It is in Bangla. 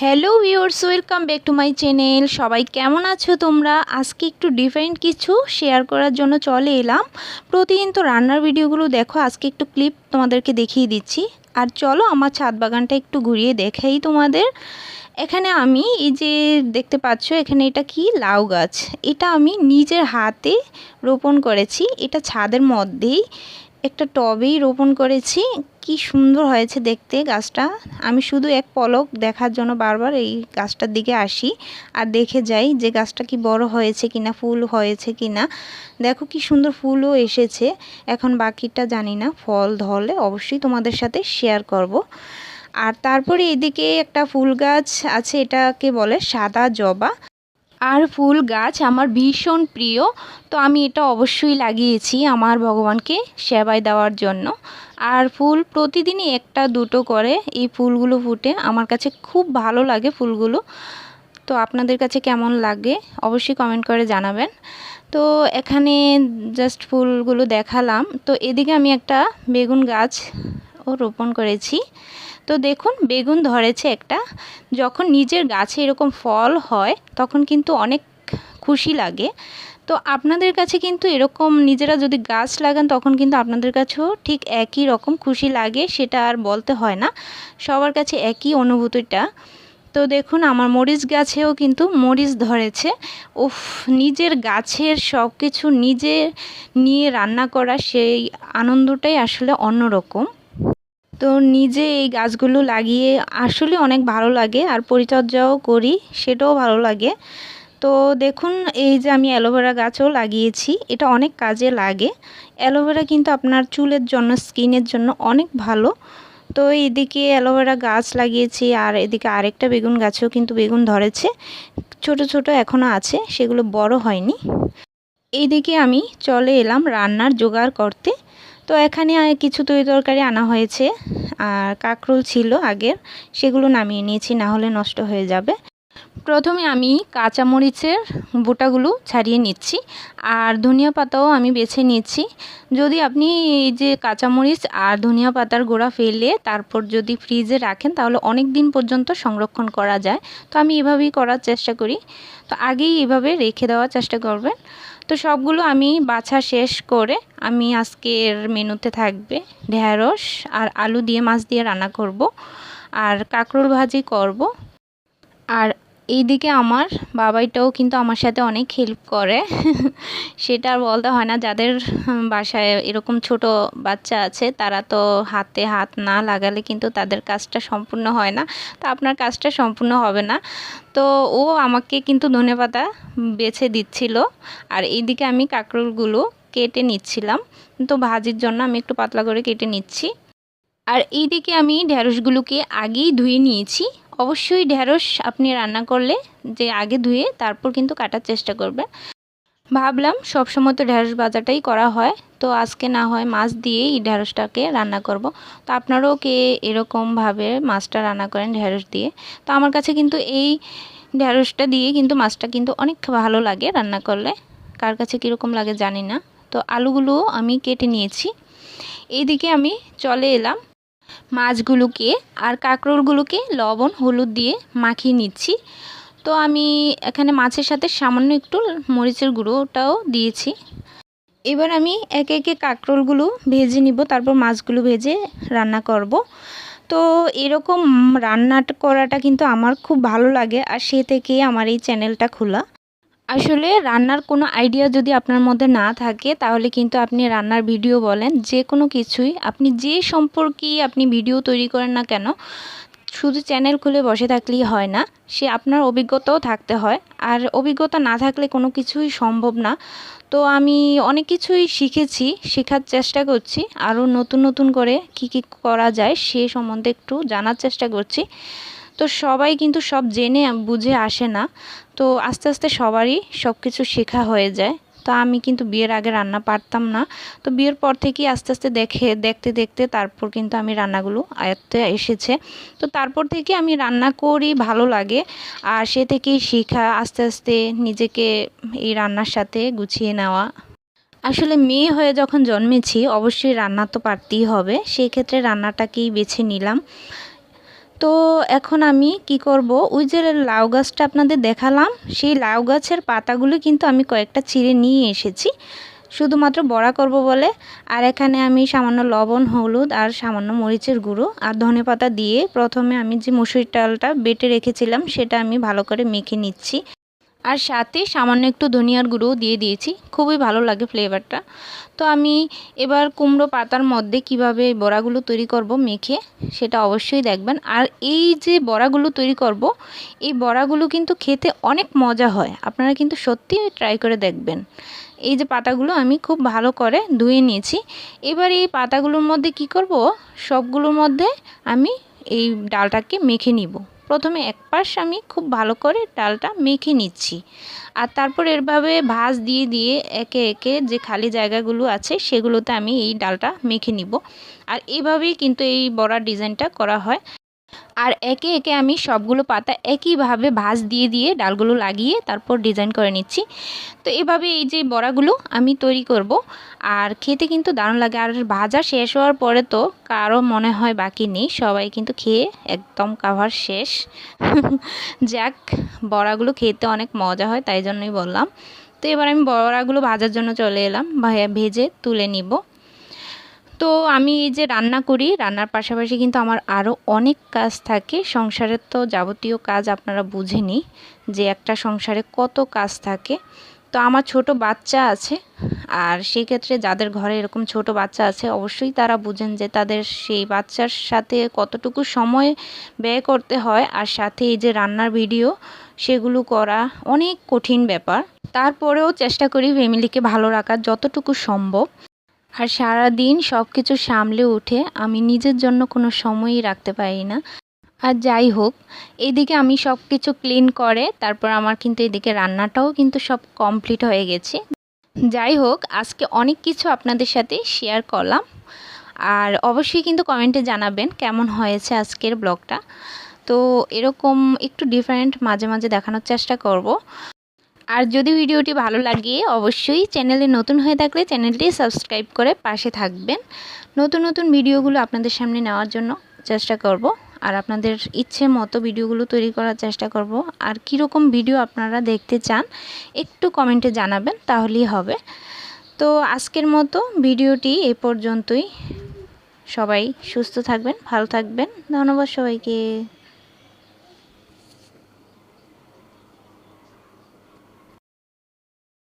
Hello viewers, welcome back to my channel. সবাই কেমন আছো তোমরা? আজকে একটু ডিফারেন্ট কিছু শেয়ার করার জন্য চলে এলাম। প্রতিদিন তো রান্নার ভিডিওগুলো দেখো, আজকে একটু ক্লিপ তোমাদেরকে দেখিয়ে দিচ্ছি। আর চলো আমার ছাদ বাগানটা একটু ঘুরিয়ে দেখাই তোমাদের। এখানে আমি এই যে দেখতে পাচ্ছ, এখানে এটা কি? লাউ গাছ। এটা আমি নিজের হাতে রোপণ করেছি। এটা ছাদের মধ্যেই। একটা টবেই রোপণ করেছি। কি সুন্দর হয়েছে দেখতে গাছটা। আমি শুধু এক পলক দেখার জন্য বারবার এই গাছটার দিকে আসি আর দেখে যাই যে গাছটা কি বড় হয়েছে কিনা, ফুল হয়েছে কিনা। দেখো কি সুন্দর ফুলও এসেছে। এখন বাকিটা জানি না, ফল ধরলে অবশ্যই তোমাদের সাথে শেয়ার করব। আর তারপরে এদিকে একটা ফুল গাছ আছে, এটাকে বলে সাদা জবা। আর ফুল গাছ আমার ভীষণ প্রিয়, তো আমি এটা অবশ্যই লাগিয়েছি আমার ভগবানকে সেবায় দেওয়ার জন্য। আর ফুল প্রতিদিনই একটা দুটো করে এই ফুলগুলো ফুটে আমার কাছে খুব ভালো লাগে ফুলগুলো। তো আপনাদের কাছে কেমন লাগে অবশ্যই কমেন্ট করে জানাবেন। তো এখানে জাস্ট ফুলগুলো দেখালাম। তো এদিকে আমি একটা বেগুন গাছ ও রোপণ করেছি। তো দেখুন, বেগুন ধরেছে একটা। যখন নিজের গাছে এরকম ফল হয়, তখন কিন্তু অনেক খুশি লাগে। তো আপনাদের কাছে কিন্তু এরকম নিজেরা যদি গাছ লাগান, তখন কিন্তু আপনাদের কাছেও ঠিক একই রকম খুশি লাগে, সেটা আর বলতে হয় না। সবার কাছে একই অনুভূতিটা। তো দেখুন, আমার মরিচ গাছেও কিন্তু মরিচ ধরেছে। উফ, নিজের গাছের সব কিছু নিজে নিয়ে রান্না করা, সেই আনন্দটাই আসলে অন্যরকম। তো নিজে এই গাছগুলো লাগিয়ে আসলে অনেক ভালো লাগে আর পরিচর্যাও করি, সেটাও ভালো লাগে। তো দেখুন, এই যে আমি অ্যালোভেরা গাছও লাগিয়েছি, এটা অনেক কাজে লাগে। অ্যালোভেরা কিন্তু আপনার চুলের জন্য, স্কিনের জন্য অনেক ভালো। তো এদিকে অ্যালোভেরা গাছ লাগিয়েছি, আর এদিকে আরেকটা বেগুন গাছেও কিন্তু বেগুন ধরেছে। ছোট ছোট এখনও আছে, সেগুলো বড় হয়নি। এইদিকে আমি চলে এলাম রান্নার জোগাড় করতে। তো এখানে কিছু তরি তরকারি আনা হয়েছে। আর কাঁকরোল ছিল আগের, সেগুলো নামিয়ে নিয়েছি, না হলে নষ্ট হয়ে যাবে। প্রথমে আমি কাঁচামরিচের বোটাগুলো ছাড়িয়ে নিচ্ছি, আর ধনিয়া পাতাও আমি বেছে নিচ্ছি যদি আপনি এই যে কাঁচামরিচ আর ধনিয়া পাতার গোড়া ফেলে তারপর যদি ফ্রিজে রাখেন, তাহলে অনেক দিন পর্যন্ত সংরক্ষণ করা যায়। তো আমি এভাবেই করার চেষ্টা করি। তো আগেই এভাবে রেখে দেওয়ার চেষ্টা করবেন। তো সবগুলো আমি বাছা শেষ করে আমি আজকের মেনুতে থাকবে ঢেঁড়স আর আলু দিয়ে মাছ দিয়ে রান্না করব, আর কাঁকরোল ভাজি করব, আর এইদিকে আমার বাবাইটাও কিন্তু আমার সাথে অনেক হেল্প করে। সেটা আর বলতে হয় না, যাদের বাসায় এরকম ছোট বাচ্চা আছে, তারা তো হাতে হাত না লাগালে কিন্তু তাদের কাজটা সম্পূর্ণ হয় না। তো আপনার কাজটা সম্পূর্ণ হবে না। তো ও আমাকে কিন্তু ধনেপাতা বেছে দিচ্ছিল, আর এইদিকে আমি কাঁকরোলগুলো কেটে নিচ্ছিলাম। তো ভাজির জন্য আমি একটু পাতলা করে কেটে নিচ্ছি। আর এইদিকে আমি ঢ্যাঁড়সগুলোকে আগেই ধুয়ে নিয়েছি। অবশ্যই ঢ্যাঁড়স আপনি রান্না করলে যে আগে ধুয়ে তারপর কিন্তু কাটার চেষ্টা করবেন। ভাবলাম সবসময় তো ঢ্যাঁড়স ভাজাটাই করা হয়, তো আজকে না হয় মাছ দিয়েই ঢ্যাঁড়সটাকে রান্না করব। তো আপনারাও কে এরকমভাবে মাছটা রান্না করেন ঢ্যাঁড়স দিয়ে? তো আমার কাছে কিন্তু এই ঢ্যাঁড়সটা দিয়ে কিন্তু মাছটা কিন্তু অনেক ভালো লাগে রান্না করলে। কার কাছে কীরকম লাগে জানি না। তো আলুগুলো আমি কেটে নিয়েছি। এইদিকে আমি চলে এলাম। মাছগুলোকে আর কাঁকরোলগুলোকে লবণ, হলুদ দিয়ে মাখিয়ে নিচ্ছি। তো আমি এখানে মাছের সাথে সামান্য একটু মরিচের গুঁড়োটাও দিয়েছি। এবার আমি একে একে কাঁকরোলগুলো ভেজে নিব, তারপর মাছগুলো ভেজে রান্না করব। তো এরকম রান্না করাটা কিন্তু আমার খুব ভালো লাগে, আর সে থেকে আমার এই চ্যানেলটা খোলা। আসলে রান্নার কোনো আইডিয়া যদি আপনার মধ্যে না থাকে, তাহলে কিন্তু আপনি রান্নার ভিডিও বলেন, যে কোনো কিছুই। আপনি যে সম্পর্কে আপনি ভিডিও তৈরি করেন না কেন, শুধু চ্যানেল খুলে বসে থাকলেই হয় না, সে আপনার অভিজ্ঞতাও থাকতে হয়। আর অভিজ্ঞতা না থাকলে কোনো কিছুই সম্ভব না। তো আমি অনেক কিছুই শিখেছি, শেখার চেষ্টা করছি। আরও নতুন নতুন করে কি কি করা যায়, সে সম্বন্ধে একটু জানার চেষ্টা করছি। তো সবাই কিন্তু সব জেনে বুঝে আসে না। তো আস্তে আস্তে সবারই সব কিছু শেখা হয়ে যায়। তো আমি কিন্তু বিয়ের আগে রান্না পারতাম না। তো বিয়ের পর থেকেই আস্তে আস্তে দেখে, দেখতে দেখতে তারপর কিন্তু আমি রান্নাগুলো আয়ত্তে এসেছে। তো তারপর থেকে আমি রান্না করি, ভালো লাগে। আর সে থেকেই শেখা, আস্তে আস্তে নিজেকে এই রান্নার সাথে গুছিয়ে নেওয়া। আসলে মেয়ে হয়ে যখন জন্মেছি, অবশ্যই রান্না তো পারতেই হবে। সেই ক্ষেত্রে রান্নাটাকেই বেছে নিলাম। তো এখন আমি কি করব? ওই যে লাউ গাছটা আপনাদের দেখালাম, সেই লাউ গাছের পাতাগুলো কিন্তু আমি কয়েকটা ছিঁড়ে নিয়ে এসেছি। শুধুমাত্র বড়া করব বলে। আর এখানে আমি সামান্য লবণ, হলুদ আর সামান্য মরিচের গুঁড়ো আর ধনে পাতা দিয়ে প্রথমে আমি যে মুসুর ডালটা বেটে রেখেছিলাম, সেটা আমি ভালো করে মেখে নিচ্ছি। আর সাথে সামান্য একটু ধনিয়ার গুঁড়োও দিয়ে দিয়েছি। খুবই ভালো লাগে ফ্লেভারটা তো আমি এবার কুমড়ো পাতার মধ্যে কীভাবে বড়াগুলো তৈরি করব মেখে সেটা অবশ্যই দেখবেন। আর এই যে বড়াগুলো তৈরি করব, এই বড়াগুলো কিন্তু খেতে অনেক মজা হয়। আপনারা কিন্তু সত্যি ট্রাই করে দেখবেন। এই যে পাতাগুলো আমি খুব ভালো করে ধুয়ে নিয়েছি। এবার এই পাতাগুলোর মধ্যে কি করব? সবগুলোর মধ্যে আমি এই ডালটাকে মেখে নিব। প্রথমে এক পাশ আমি খুব ভালো করে ডালটা মেখে নিচ্ছি। আর তারপর এরভাবে ভাজ দিয়ে দিয়ে একে একে যে খালি জায়গাগুলো আছে সেগুলোতে আমি এই ডালটা মেখে নিব। আর এইভাবেই কিন্তু এই বড়ার ডিজাইনটা করা হয়। আর একে একে আমি সবগুলো পাতা একইভাবে ভাঁজ দিয়ে দিয়ে ডালগুলো লাগিয়ে তারপর ডিজাইন করে নিচ্ছি। তো এভাবে এই যে বড়াগুলো আমি তৈরি করব। আর খেতে কিন্তু দারুণ লাগে। আর ভাজা শেষ হওয়ার পরে তো কারও মনে হয় বাকি নেই। সবাই কিন্তু খেয়ে একদম কাভার শেষ। যাক, বড়াগুলো খেতে অনেক মজা হয়, তাই জন্যই বললাম। তো এবার আমি বড়াগুলো ভাজার জন্য চলে এলাম। ভেজে তুলে নিব। তো আমি এই যে রান্না করি, রান্নার পাশাপাশি কিন্তু আমার আরও অনেক কাজ থাকে। সংসারের তো যাবতীয় কাজ আপনারা বুঝেনি যে একটা সংসারে কত কাজ থাকে। তো আমার ছোট বাচ্চা আছে আর সেই ক্ষেত্রে যাদের ঘরে এরকম ছোট বাচ্চা আছে, অবশ্যই তারা বুঝেন যে তাদের সেই বাচ্চার সাথে কতটুকু সময় ব্যয় করতে হয় আর সাথে এই যে রান্নার ভিডিও, সেগুলো করা অনেক কঠিন ব্যাপার। তারপরেও চেষ্টা করি ফ্যামিলিকে ভালো রাখার যতটুকু সম্ভব। আর সারা দিন সব কিছু সামলে উঠে আমি নিজের জন্য কোনো সময়ই রাখতে পারি না। আর যাই হোক এইদিকে আমি সব কিছু ক্লিন করে, তারপর আমার কিন্তু এদিকে রান্নাটাও কিন্তু সব কমপ্লিট হয়ে গেছে। যাই হোক, আজকে অনেক কিছু আপনাদের সাথে শেয়ার করলাম। আর অবশ্যই কিন্তু কমেন্টে জানাবেন কেমন হয়েছে আজকের ব্লগটা তো এরকম একটু ডিফারেন্ট মাঝে মাঝে দেখানোর চেষ্টা করব। আর যদি ভিডিওটি ভালো লাগে, অবশ্যই চ্যানেলে নতুন হয়ে থাকলে চ্যানেলটি সাবস্ক্রাইব করে পাশে থাকবেন। নতুন নতুন ভিডিওগুলো আপনাদের সামনে নেওয়ার জন্য চেষ্টা করব। আর আপনাদের ইচ্ছে মতো ভিডিওগুলো তৈরি করার চেষ্টা করব। আর কীরকম ভিডিও আপনারা দেখতে চান, একটু কমেন্টে জানাবেন, তাহলেই হবে। তো আজকের মতো ভিডিওটি এ পর্যন্তই। সবাই সুস্থ থাকবেন, ভালো থাকবেন। ধন্যবাদ সবাইকে।